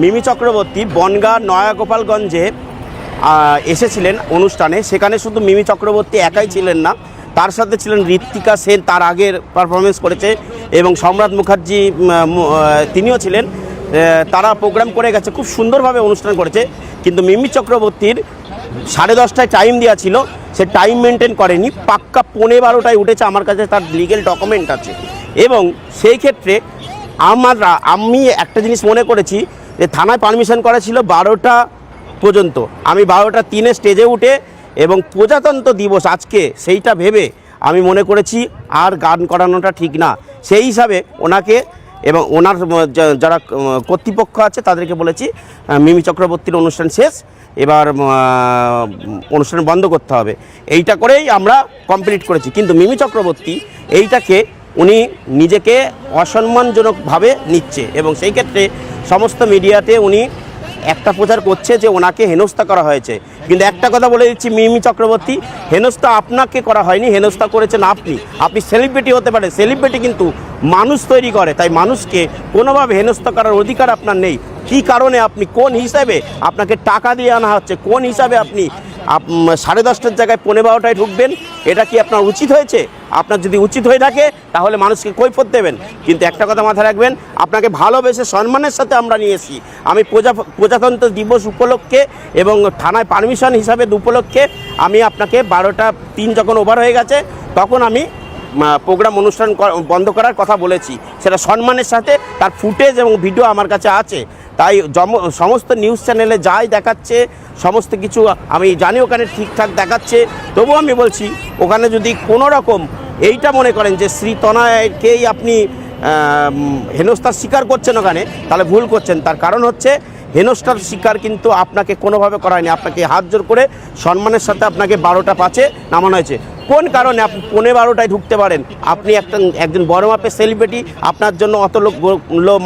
মিমি চক্রবর্তী বনগাঁ নয়াগোপালগঞ্জে এসেছিলেন অনুষ্ঠানে। সেখানে শুধু মিমি চক্রবর্তী একাই ছিলেন না, তার সাথে ছিলেন ঋত্বিকা সেন, তার আগের পারফরমেন্স করেছে, এবং সম্রাট মুখার্জি তিনিও ছিলেন। তারা প্রোগ্রাম করে গেছে, খুব সুন্দরভাবে অনুষ্ঠান করেছে। কিন্তু মিমি চক্রবর্তীর সাড়ে দশটায় টাইম দেওয়া ছিল, সে টাইম মেনটেন করেনি। পাক্কা পৌনে বারোটায় উঠেছে, আমার কাছে তার লিগেল ডকুমেন্ট আছে। এবং সেই ক্ষেত্রে আমরা আমি একটা জিনিস মনে করেছি যে থানায় পারমিশন করা ছিল বারোটা পর্যন্ত। আমি বারোটা তিনে স্টেজে উঠে এবং প্রজাতন্ত্র দিবস আজকে সেইটা ভেবে আমি মনে করেছি আর গান করানোটা ঠিক না। সেই হিসাবে ওনাকে এবং ওনার যারা কর্তৃপক্ষ আছে তাদেরকে বলেছি মিমি চক্রবর্তীর অনুষ্ঠান শেষ, এবার অনুষ্ঠান বন্ধ করতে হবে। এইটা করেই আমরা কমপ্লিট করেছি। কিন্তু মিমি চক্রবর্তী এইটাকে উনি নিজেকে অসম্মানজনকভাবে নিচ্ছে এবং সেই ক্ষেত্রে সমস্ত মিডিয়াতে উনি একটা প্রচার করছে যে ওনাকে হেনস্থা করা হয়েছে। কিন্তু একটা কথা বলে দিচ্ছি, মিমি চক্রবর্তী, হেনস্থা আপনাকে করা হয়নি, হেনস্থা করেছেন আপনি। আপনি সেলিব্রিটি হতে পারে সেলিব্রিটি কিন্তু মানুষ তৈরি করে, তাই মানুষকে কোনোভাবে হেনস্থা করার অধিকার আপনার নেই। কী কারণে আপনি, কোন হিসাবে আপনাকে টাকা দিয়ে আনা হচ্ছে, কোন হিসাবে আপনি আপ- সাড়ে দশটার জায়গায় পনেরো বারোটায় ঢুকবেন, এটা কি আপনার উচিত হয়েছে? আপনার যদি উচিত হয়ে থাকে, তাহলে মানুষকে কৈফত দেবেন। কিন্তু একটা কথা মাথায় রাখবেন, আপনাকে ভালোবেসে সম্মানের সাথে আমরা নিয়ে এসি আমি প্রজা, প্রজাতন্ত্র দিবস উপলক্ষে এবং থানায় পারমিশন হিসাবে উপলক্ষে আমি আপনাকে বারোটা তিন যখন ওভার হয়ে গেছে, তখন আমি প্রোগ্রাম অনুষ্ঠান বন্ধ করার কথা বলেছি। সেটা সম্মানের সাথে, তার ফুটেজ এবং ভিডিও আমার কাছে আছে। তাই সমস্ত নিউজ চ্যানেলে যাই দেখাচ্ছে, সমস্ত কিছু আমি জানি ওখানে ঠিকঠাক দেখাচ্ছে, তবুও আমি বলছি, ওখানে যদি কোনো রকম এইটা মনে করেন যে শ্রী তনয়কেই আপনি হেনস্থার স্বীকার করছেন ওখানে, তাহলে ভুল করছেন। তার কারণ হচ্ছে, হেনস্থার শিকার কিন্তু আপনাকে কোনোভাবে করা হয়নি আপনাকে হাত জোর করে সম্মানের সাথে আপনাকে বারোটা পাঁচে নামানো হয়েছে। কোন কারণে আপনি পৌনে বারোটায় ঢুকতে পারেন? আপনি একটা একজন বড় মাপের সেলিব্রিটি আপনার জন্য অত লোক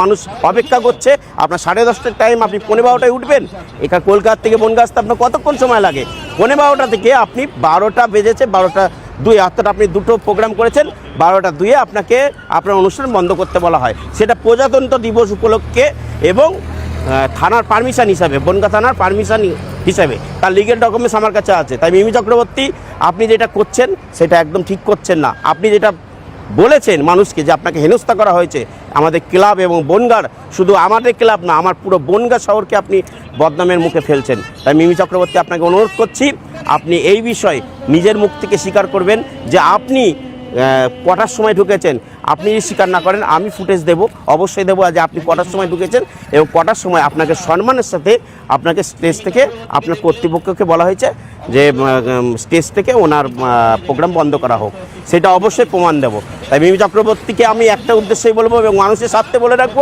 মানুষ অপেক্ষা করছে। আপনার সাড়ে দশটার টাইম আপনি পৌনে বারোটায় উঠবেন। এখানে কলকাতা থেকে বনগাঁ আসতে আপনার কতক্ষণ সময় লাগে? পৌনে বারোটা থেকে আপনি বারোটা বেজেছে, বারোটা দুই, অর্থাৎ আপনি দুটো প্রোগ্রাম করেছেন। বারোটা দুয়ে আপনাকে আপনার অনুষ্ঠান বন্ধ করতে বলা হয়। সেটা প্রজাতন্ত্র দিবস উপলক্ষে এবং থানার পারমিশন হিসাবে, বনগা থানার পারমিশন হিসাবে। তার লিগেল ডকুমেন্টস আমার কাছে আছে। তাই মিমি চক্রবর্তী, আপনি যেটা করছেন, সেটা একদম ঠিক করছেন না। আপনি যেটা বলেছেন মানুষকে যে আপনাকে হেনস্থা করা হয়েছে, আমাদের ক্লাব এবং বনগার, শুধু আমাদের ক্লাব না, আমার পুরো বনগা শহরকে আপনি বদনামের মুখে ফেলছেন। তাই মিমি চক্রবর্তী, আপনাকে অনুরোধ করছি, আপনি এই বিষয়ে নিজের মুখ থেকে স্বীকার করবেন যে আপনি কটার সময় ঢুকেছেন। আপনি স্বীকার না করেন, আমি ফুটেজ দেব। অবশ্যই দেবো যে আপনি কটার সময় ঢুকেছেন এবং কটার সময় আপনাকে সম্মানের সাথে আপনাকে স্টেজ থেকে আপনার কর্তৃপক্ষকে বলা হয়েছে যে স্টেজ থেকে ওনার প্রোগ্রাম বন্ধ করা হোক। সেটা অবশ্যই প্রমাণ দেব। তাই মিমি চক্রবর্তীকে আমি একটা উদ্দেশ্যই বলব এবং মানুষের স্বার্থে বলে রাখব,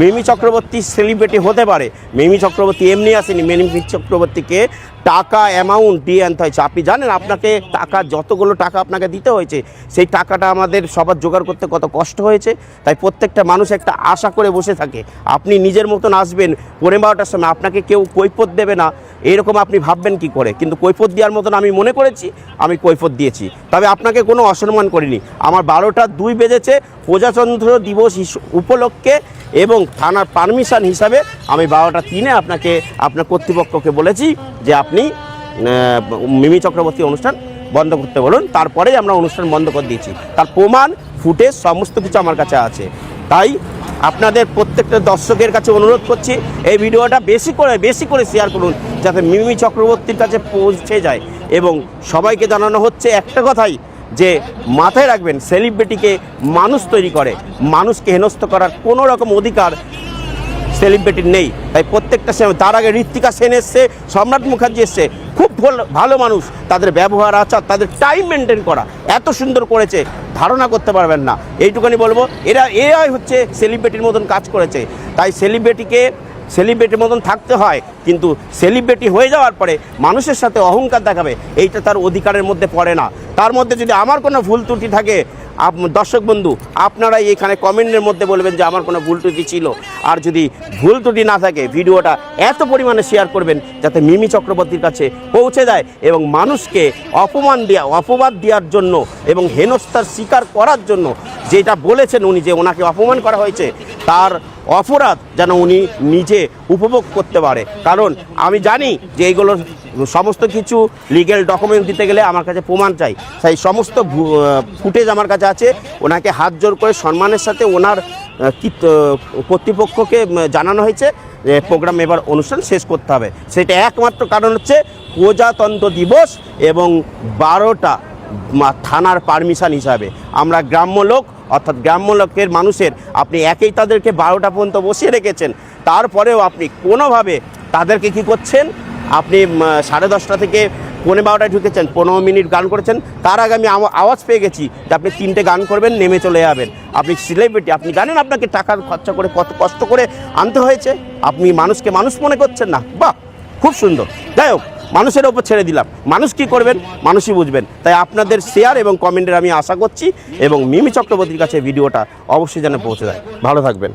মিমি চক্রবর্তী সেলিব্রিটি হতে পারে। মিমি চক্রবর্তী এমনি আসেনি। মিমি চক্রবর্তীকে টাকা অ্যামাউন্ট দিয়ে আনতে হয়েছে। আপনি জানেন আপনাকে টাকা, যতগুলো টাকা আপনাকে দিতে হয়েছে, সেই টাকাটা আমাদের সবার জোগাড় করতে কত কষ্ট হয়েছে। তাই প্রত্যেকটা মানুষ একটা আশা করে বসে থাকে, আপনি নিজের মতন আসবেন পনেরো বারোটার সময় আপনাকে কেউ কৈফত দেবে না, এরকম আপনি ভাববেন কি করে? কিন্তু কৈফত দেওয়ার মতন আমি মনে করেছি, আমি কৈফত দিয়েছি। তবে আপনাকে কোনো অসম্মান করিনি। আমার বারোটা দুই বেজেছে, প্রজাতন্ত্র দিবস উপলক্ষে এবং থানার পারমিশন হিসাবে আমি বারোটা তিনে আপনাকে, আপনার কর্তৃপক্ষকে বলেছি যে আপনি মিমি চক্রবর্তী অনুষ্ঠান বন্ধ করতে বলুন। তারপরেই আমরা অনুষ্ঠান বন্ধ করে দিয়েছি। তার প্রমাণ, ফুটেজ, সমস্ত কিছু আমার কাছে আছে। তাই আপনাদের প্রত্যেকটা দর্শকের কাছে অনুরোধ করছি, এই ভিডিওটা বেশি করে বেশি করে শেয়ার করুন, যাতে মিমি চক্রবর্তীর কাছে পৌঁছে যায়। এবং সবাইকে জানানো হচ্ছে একটা কথাই যে মাথায় রাখবেন সেলিব্রিটিকে মানুষ তৈরি করে, মানুষকে হেনস্থ করার কোনো রকম অধিকার সেলিব্রিটির নেই। তাই প্রত্যেকটা সে- তার আগে ঋত্বিকা সেন এসছে, সম্রাট মুখার্জি এসছে, খুব ভালো- ভালো মানুষ। তাদের ব্যবহার, আচার, তাদের টাইম মেনটেন করা, এত সুন্দর করেছে, ধারণা করতে পারবেন না। এইটুখানি বলব, এরা, এরাই হচ্ছে সেলিব্রিটির মতন কাজ করেছে। তাই সেলিব্রিটিকে সেলিব্রিটির মতন থাকতে হয়, কিন্তু সেলিব্রিটি হয়ে যাওয়ার পরে মানুষের সাথে অহংকার দেখাবে, এইটা তার অধিকারের মধ্যে পড়ে না। তার মধ্যে যদি আমার কোনো ভুল ত্রুটি থাকে দর্শক বন্ধু, আপনারাই এখানে কমেন্টের মধ্যে বলবেন যে আমার কোনো ভুল ত্রুটি ছিল। আর যদি ভুল ত্রুটি না থাকে, ভিডিওটা এত পরিমাণে শেয়ার করবেন যাতে মিমি চক্রবর্তীর কাছে পৌঁছে যায় এবং মানুষকে অপমান দেওয়া অপবাদ দেওয়ার জন্য এবং হেনস্থার স্বীকার করার জন্য যেটা বলেছেন উনি যে ওনাকে অপমান করা হয়েছে, তার অপরাধ যেন উনি নিজে উপভোগ করতে পারে। কারণ আমি জানি যে এইগুলো সমস্ত কিছু লিগেল ডকুমেন্ট দিতে গেলে আমার কাছে প্রমাণ চাই। সেই সমস্ত ফুটেজ আমার কাছে আছে। ওনাকে হাত জোর করে সম্মানের সাথে ওনার কর্তৃপক্ষকে জানানো হয়েছে যে প্রোগ্রাম এবার অনুষ্ঠান শেষ করতে হবে। সেটা একমাত্র কারণ হচ্ছে প্রজাতন্ত্র দিবস এবং বারোটা থানার পারমিশন হিসাবে। আমরা গ্রাম্য লোক, অর্থাৎ গ্রাম্য লোকের মানুষের, আপনি একেই তাদেরকে বারোটা পর্যন্ত বসিয়ে রেখেছেন। তারপরেও আপনি কোনোভাবে তাদেরকে কি করছেন? আপনি সাড়ে দশটা থেকে পনেরো বারোটায় ঢুকেছেন, পনেরো মিনিট গান করেছেন, তার আগে আমি আওয়া- আওয়াজ পেয়ে গেছি যে আপনি তিনটে গান করবেন, নেমে চলে যাবেন। আপনি সেলিব্রিটি আপনি জানেন আপনাকে টাকার খরচা করে কত কষ্ট করে আনতে হয়েছে? আপনি মানুষকে মানুষ মনে করছেন না? বাহ, খুব সুন্দর। যাই হোক, মানুষের ওপর ছেড়ে দিলাম। মানুষ কি করবেন? মানুষই বুঝবেন। তাই আপনাদের শেয়ার এবং কমেন্টের আমি আশা করছি এবং মিমি চক্রবর্তীর কাছে ভিডিওটা অবশ্যই যেন পৌঁছে যায়। ভালো থাকবেন।